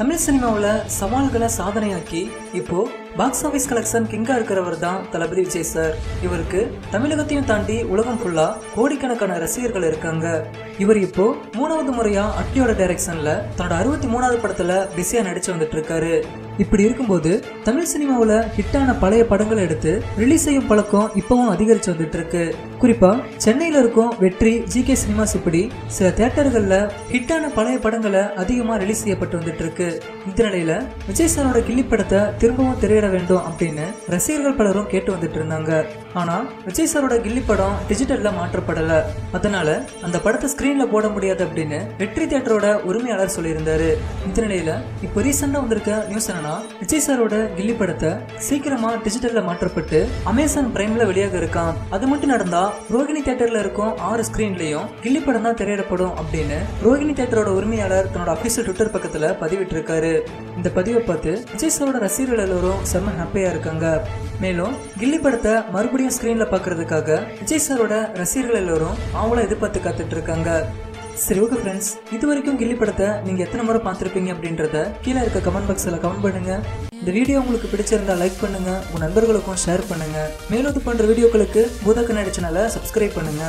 தமிழ் சினிமாவில் சவால்களை சாதனையாக்கி இப்போ பாக்ஸ் ஆஃபீஸ் கலெக்ஷன் கிங்கா இருக்கிறவர் தான் தளபதி விஜய் சார் இவருக்கு தமிழகத்தையும் தாண்டி உலகம் ஃபுல்லா கோடிக்கணக்கான ரசிகர்கள் இருக்காங்க. இவர் இப்போ மூணாவது முறையா அட்லியோட டைரக்ஷன்ல தன்னோட அறுபத்தி மூணாவது படத்துல பிஸியா நடிச்சு வந்துட்டு இருக்காரு. இப்படி இருக்கும்போது தமிழ் சினிமாவில் ஹிட்டான பழைய படங்களை எடுத்து ரிலீஸ் செய்யும் பழக்கம் இப்பவும் அதிகரித்து வந்துட்டு இருக்கு. குறிப்பா சென்னையில் இருக்கும் வெற்றி ஜி கே சினிமாஸ் இப்படி சில தேட்டர்களில் ஹிட்டான பழைய படங்களை அதிகமாக ரிலீஸ் செய்யப்பட்டு வந்துட்டு இருக்கு. இந்த நிலையில விஜய் சாரோட கில்லி படத்தை திரும்பவும் திரையிட வேண்டும் அப்படின்னு ரசிகர்கள் பலரும் கேட்டு வந்துட்டு இருந்தாங்க. ஆனா விஜய் சாரோட கில்லி படம் டிஜிட்டல்ல மாற்றப்படல. அதனால அந்த படத்தை ஸ்கிரீன்ல போட முடியாது அப்படின்னு வெற்றி தியேட்டரோட உரிமையாளர் சொல்லியிருந்தாரு. இந்த நிலையில இப்போ ரீசெண்டா வந்திருக்க நியூஸ் என்னன்னா விஜய் சாரோட கில்லி படத்தை சீக்கிரமா டிஜிட்டல்ல மாற்றப்பட்டு அமேசான் பிரைம்ல வெளியாக இருக்கான். அது மட்டும் நடந்தா ரோகிணி தியேட்டர்ல இருக்கும் ஆறு ஸ்கிரீன்லயும் கில்லி படம் தான் திரையிடப்படும் அப்படின்னு ரோகிணி தியேட்டரோட உரிமையாளர் தன்னோட அபிஷியல் ட்விட்டர் பக்கத்துல பதிவிட்டிருக்காரு. இந்த பதிவை பார்த்து விஜய் சாரோட ரசிகர்கள் எல்லோரும் செம்ம ஹாப்பியா இருக்காங்க. மேலும் கில்லி படத்தை மறுபடியும் ஸ்கிரீன்ல பாக்குறதுக்காக விஜய் சாரோட ரசிகர்கள் எல்லோரும் அவங்கள எதிர்பார்த்து காத்துட்டு இருக்காங்க. சரி ஓகே ஃப்ரெண்ட்ஸ் இது வரைக்கும் கில்லி படத்தை நீங்கள் எத்தனை முறை பார்த்துருப்பீங்க அப்படின்றத கீழே இருக்க கமெண்ட் பாக்ஸில் கமெண்ட் பண்ணுங்க. இந்த வீடியோ உங்களுக்கு பிடிச்சிருந்தா லைக் பண்ணுங்க உங்கள் நண்பர்களுக்கும் ஷேர் பண்ணுங்க. மேலும் இது பண்ணுற வீடியோக்களுக்கு பூதா கண்ணாடி சேனலை சப்ஸ்கிரைப் பண்ணுங்க.